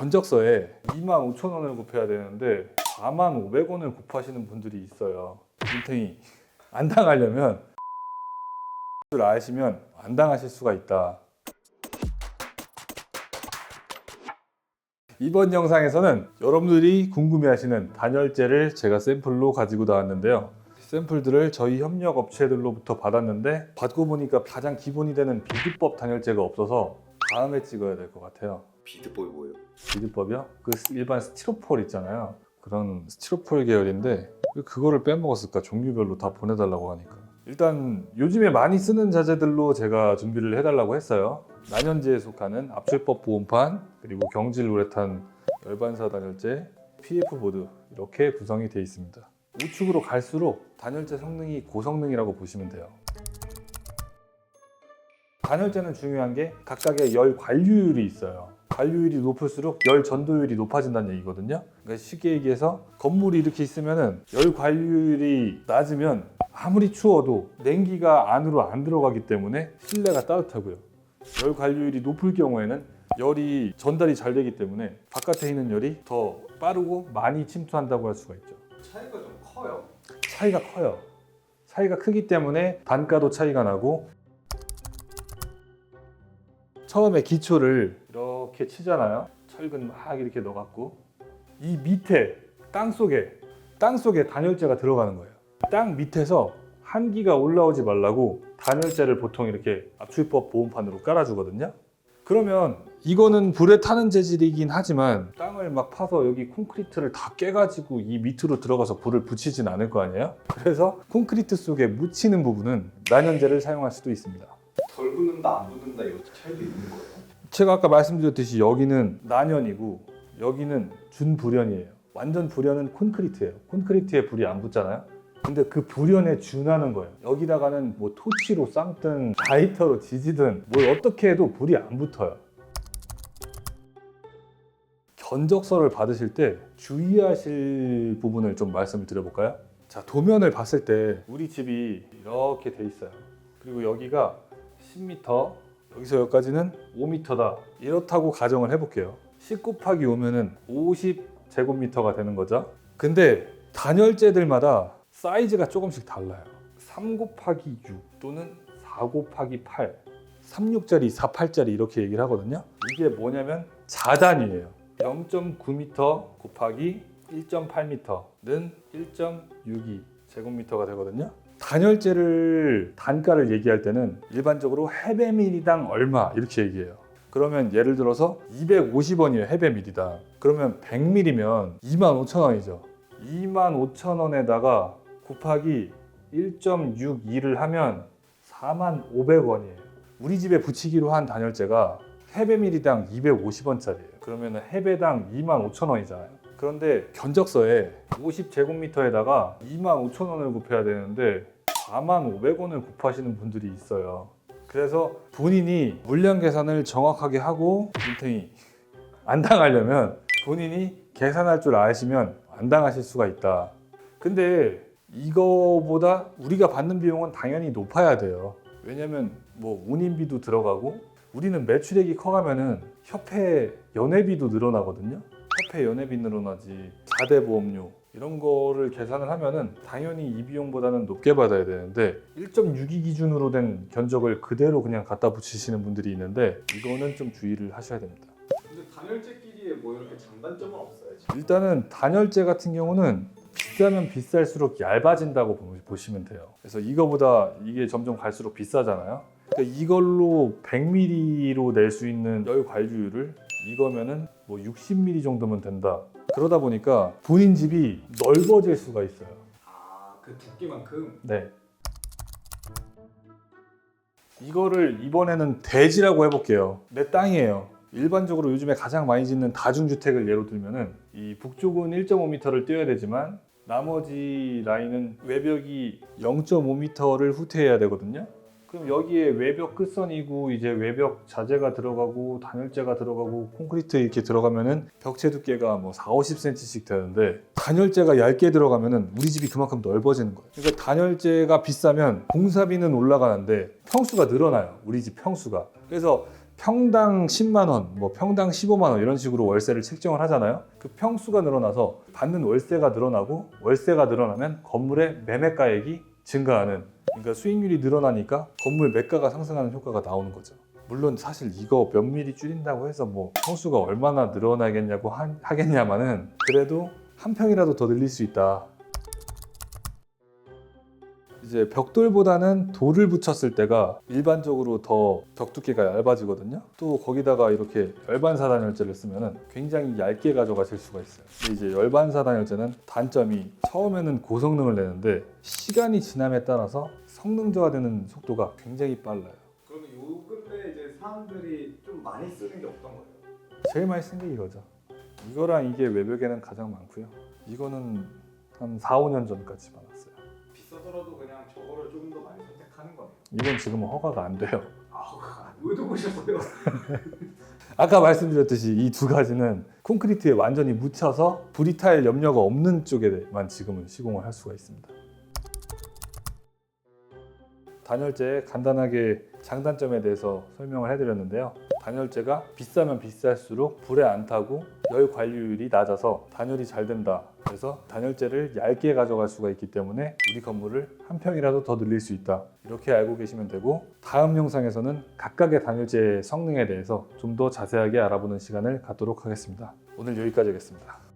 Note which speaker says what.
Speaker 1: 견적서에 2만 5천 원을 곱해야 되는데 4만 500원을 곱하시는 분들이 있어요. 빈탱이 안 당하려면 를 아시면 안 당하실 수가 있다. 이번 영상에서는 여러분들이 궁금해하시는 단열재를 제가 샘플로 가지고 나왔는데요. 샘플들을 저희 협력 업체들로부터 받았는데 받고 보니까 가장 기본이 되는 비드법 단열재가 없어서 다음에 찍어야 될 것 같아요.
Speaker 2: 비드보이 뭐예요?
Speaker 1: 비드법이요? 그 일반 스티로폴 있잖아요. 그런 스티로폴 계열인데 왜 그거를 빼먹었을까? 종류별로 다 보내달라고 하니까. 일단 요즘에 많이 쓰는 자재들로 제가 준비를 해달라고 했어요. 난연제에 속하는 압출법 보온판 그리고 경질 우레탄 열반사 단열재 PF 보드 이렇게 구성이 되어 있습니다. 우측으로 갈수록 단열재 성능이 고성능이라고 보시면 돼요. 단열재는 중요한 게 각각의 열 관류율이 있어요. 관류율이 높을수록 열 전도율이 높아진다는 얘기거든요. 그러니까 쉽게 얘기해서 건물이 이렇게 있으면은 열 관류율이 낮으면 아무리 추워도 냉기가 안으로 안 들어가기 때문에 실내가 따뜻하고요. 열 관류율이 높을 경우에는 열이 전달이 잘 되기 때문에 바깥에 있는 열이 더 빠르고 많이 침투한다고 할 수가 있죠.
Speaker 2: 차이가 좀 커요.
Speaker 1: 차이가 커요. 차이가 크기 때문에 단가도 차이가 나고 처음에 기초를 이렇게 치잖아요. 철근 막 이렇게 넣어갖고 이 밑에 땅 속에 땅 속에 단열재가 들어가는 거예요. 땅 밑에서 한기가 올라오지 말라고 단열재를 보통 이렇게 압출법 보온판으로 깔아주거든요. 그러면 이거는 불에 타는 재질이긴 하지만 땅을 막 파서 여기 콘크리트를 다 깨가지고 이 밑으로 들어가서 불을 붙이진 않을 거 아니에요? 그래서 콘크리트 속에 묻히는 부분은 난연재를 사용할 수도 있습니다.
Speaker 2: 덜 붙는다 안 붙는다 이거 차이도 있는 거예요?
Speaker 1: 제가 아까 말씀드렸듯이 여기는 난연이고 여기는 준불연이에요. 완전 불연은 콘크리트예요. 콘크리트에 불이 안 붙잖아요. 근데 그 불연에 준하는 거예요. 여기다가는 뭐 토치로 쌍든 라이터로 지지든 뭘 어떻게 해도 불이 안 붙어요. 견적서를 받으실 때 주의하실 부분을 좀 말씀을 드려볼까요? 자, 도면을 봤을 때 우리 집이 이렇게 돼 있어요. 그리고 여기가 10m, 여기서 여기까지는 5m다. 이렇다고 가정을 해볼게요. 10 곱하기 5면은 50제곱미터가 되는 거죠. 근데 단열재들마다 사이즈가 조금씩 달라요. 3 곱하기 6 또는 4 곱하기 8, 36짜리, 48짜리 이렇게 얘기를 하거든요. 이게 뭐냐면 자단이에요. 0.9m 곱하기 1.8m는 1.62 제곱미터가 되거든요. 단열재를 단가를 얘기할 때는 일반적으로 해배밀리당 얼마 이렇게 얘기해요. 그러면 예를 들어서 250원이에요 해배밀리당. 그러면 100밀이면 25,000원이죠. 25,000원에다가 곱하기 1.62를 하면 45,500원이에요. 우리 집에 붙이기로 한 단열재가 해배밀리당 250원짜리예요. 그러면 해배당 25,000원이잖아요. 그런데 견적서에 50제곱미터에다가 25,000원을 곱해야 되는데 45,500원을 곱하시는 분들이 있어요. 그래서 본인이 물량 계산을 정확하게 하고 인탱이 안 당하려면 본인이 계산할 줄 아시면 안 당하실 수가 있다. 근데 이거보다 우리가 받는 비용은 당연히 높아야 돼요. 왜냐면 뭐 운임비도 들어가고 우리는 매출액이 커가면은 협회 연회비도 늘어나거든요. 협회 연회비 늘어나지 자대보험료 이런 거를 계산을 하면은 당연히 이 비용보다는 높게 받아야 되는데 1.62 기준으로 된 견적을 그대로 그냥 갖다 붙이시는 분들이 있는데 이거는 좀 주의를 하셔야 됩니다.
Speaker 2: 근데 단열재끼리에 뭐 이렇게 장단점은 없어요? 지금?
Speaker 1: 일단은 단열재 같은 경우는 비싸면 비쌀수록 얇아진다고 보- 보시면 돼요. 그래서 이거보다 이게 점점 갈수록 비싸잖아요. 그러니까 이걸로 100ml로 낼 수 있는 열 관류율을 이거면은 뭐 60ml 정도면 된다. 그러다 보니까 본인 집이 넓어질 수가 있어요.
Speaker 2: 아 그 두께만큼
Speaker 1: 네. 이거를 이번에는 대지라고 해볼게요. 내 땅이에요. 일반적으로 요즘에 가장 많이 짓는 다중주택을 예로 들면은 이 북쪽은 1.5m를 띄어야 되지만 나머지 라인은 외벽이 0.5m를 후퇴해야 되거든요. 그럼 여기에 외벽 끝선이고 이제 외벽 자재가 들어가고 단열재가 들어가고 콘크리트 이렇게 들어가면은 벽체 두께가 뭐 4, 50cm씩 되는데 단열재가 얇게 들어가면은 우리 집이 그만큼 넓어지는 거예요. 그러니까 단열재가 비싸면 공사비는 올라가는데 평수가 늘어나요. 우리 집 평수가. 그래서 평당 10만 원, 뭐 평당 15만 원 이런 식으로 월세를 책정을 하잖아요. 그 평수가 늘어나서 받는 월세가 늘어나고 월세가 늘어나면 건물의 매매가액이 증가하는 그러니까 수익률이 늘어나니까 건물 매가가 상승하는 효과가 나오는 거죠. 물론 사실 이거 몇 미리 줄인다고 해서 뭐 평수가 얼마나 늘어나겠냐고 하, 하겠냐마는 그래도 한 평이라도 더 늘릴 수 있다. 이제 벽돌보다는 돌을 붙였을 때가 일반적으로 더 벽 두께가 얇아지거든요. 또 거기다가 이렇게 열반사 단열재를 쓰면은 굉장히 얇게 가져가실 수가 있어요. 이제 열반사 단열재는 단점이 처음에는 고성능을 내는데 시간이 지남에 따라서 성능 저하되는 속도가 굉장히 빨라요.
Speaker 2: 그러면 요 근래 이제 사람들이 좀 많이 쓰는 게 어떤 거예요?
Speaker 1: 제일 많이 쓴 게 이거죠. 이거랑 이게 외벽에는 가장 많고요. 이거는 한 4, 5년 전까지 많았어요.
Speaker 2: 비싸더라도 그냥 저거를 조금 더 많이 선택하는 거네요.
Speaker 1: 이건 지금은 허가가 안 돼요.
Speaker 2: 아, 왜도 보셨어요?
Speaker 1: 아까 말씀드렸듯이 이 두 가지는 콘크리트에 완전히 묻혀서 브리타일 염려가 없는 쪽에만 지금은 시공을 할 수가 있습니다. 단열재 간단하게 장단점에 대해서 설명을 해드렸는데요. 단열재가 비싸면 비쌀수록 불에 안 타고 열 관리율이 낮아서 단열이 잘 된다. 그래서 단열재를 얇게 가져갈 수가 있기 때문에 우리 건물을 한 평이라도 더 늘릴 수 있다. 이렇게 알고 계시면 되고 다음 영상에서는 각각의 단열재의 성능에 대해서 좀 더 자세하게 알아보는 시간을 갖도록 하겠습니다. 오늘 여기까지 하겠습니다.